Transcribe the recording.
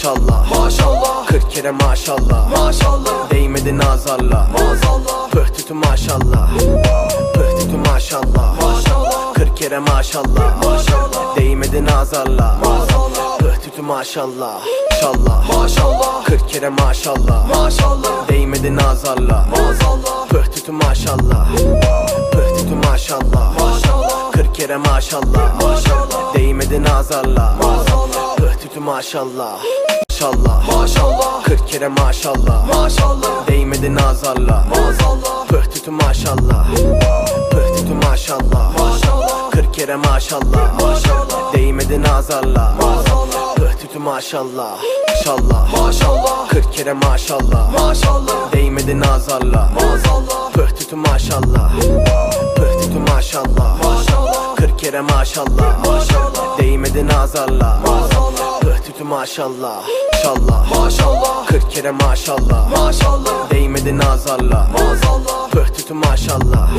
Maşallah. Maşallah. 40 kere maşallah. Maşallah. Değmedi nazarla. Maazallah Püh tütü maşallah. Püh tütü maşallah. Maşallah. 40 kere maşallah. Maşallah. Değmedi nazarla. Maazallah tütü maşallah. Şallah Maşallah. 40 kere maşallah. Maşallah. Değmedi nazarla. Maazallah Püh tütü maşallah. Püh tütü maşallah. Maşallah. 40 kere maşallah. Maşallah. Değmedi nazarla. Maazallah Püh tütü maşallah Maşallah. Maşallah. 40 kere maşallah. Maşallah. Değmedi nazarla. Maazallah Püh tütü maşallah. Püh tütü maşallah. Maşallah. 40 kere maşallah. Maşallah. Değmedi nazarla. Maazallah Püh tütü maşallah. Maşallah Maşallah. 40 kere maşallah. Maşallah. Değmedi nazarla. Maazallah Püh tütü maşallah. Püh tütü maşallah. Maşallah. 40 kere maşallah. Maşallah. Değmedi nazarla. Maazallah Püh tütü maşallah Maşallah. Maşallah. 40 kere maşallah. Maşallah. Değmedi nazarla. Maazallah Püh tütü maşallah